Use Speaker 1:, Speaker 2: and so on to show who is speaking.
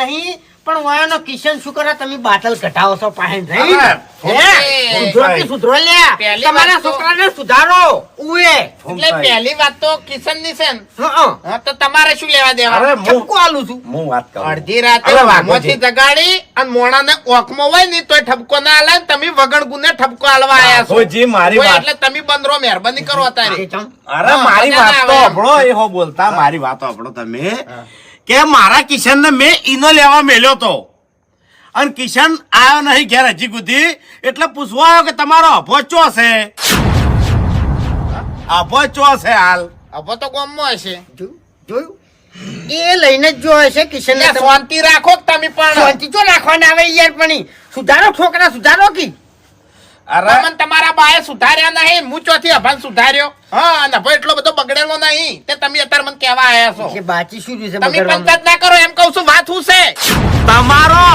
Speaker 1: નહીં પણ વાયાનો કિશન શું કરે તમે બાટલ ઘટાવો છો પાહેન થઈ સુધરો સુધરો લ્યા? તમારા છોકરાને સુધારો ઉએ.
Speaker 2: એટલે પહેલી વાત તો કિશનની છે ને તો તમારે શું લેવા દેવા?
Speaker 1: ઠપકો આલું છું.
Speaker 3: હું વાત કરું.
Speaker 2: અડધી રાતે વાઘોથી જગાડી અને મોણાને ઓખમાં હોય ને તોય ઠપકો ના આલે તમે વગણ ગુને ઠપકો આલવા આયા છો.
Speaker 3: જી મારી વાત-
Speaker 2: એટલે તમે બંદરો મહેરબાની કરો અત્યારે.
Speaker 3: અરે મારી વાત તો આપણો એ હો બોલતા. મારી વાત આપણો તમે. કે મારા કિશનને મેં ઈનો લેવા મેલ્યો તો. અને કિશન આવ્યો નહીં ઘેર હજી સુધી. એટલે પૂછવા આવ્યો કે તમારો અભો ચો છે? અભો ચો છે હાલ.
Speaker 2: અભો તો ગોમમાં હશે.
Speaker 1: જોયું? જોયું? એ લઈને જ જો હશે કિશન
Speaker 2: શાંતિ રાખો તમે પણ.
Speaker 1: શાંતિ જો રાખવાના આવે યાર પણ સુધારો છોકરા સુધારો કી?
Speaker 3: અરે.
Speaker 2: તમારા બાએ સુધાર્યા નહીં. હું ચોથી અભાન સુધાર્યો. હા નભો એટલો બધો બગડેલો નહીં. તે તમે અત્યારે મને કહેવા આવ્યા છો.
Speaker 1: કે બાચી શું છે
Speaker 2: તમે? પંચાયત ના કરો એમ કહું છું વાત હું છે.
Speaker 3: તમારો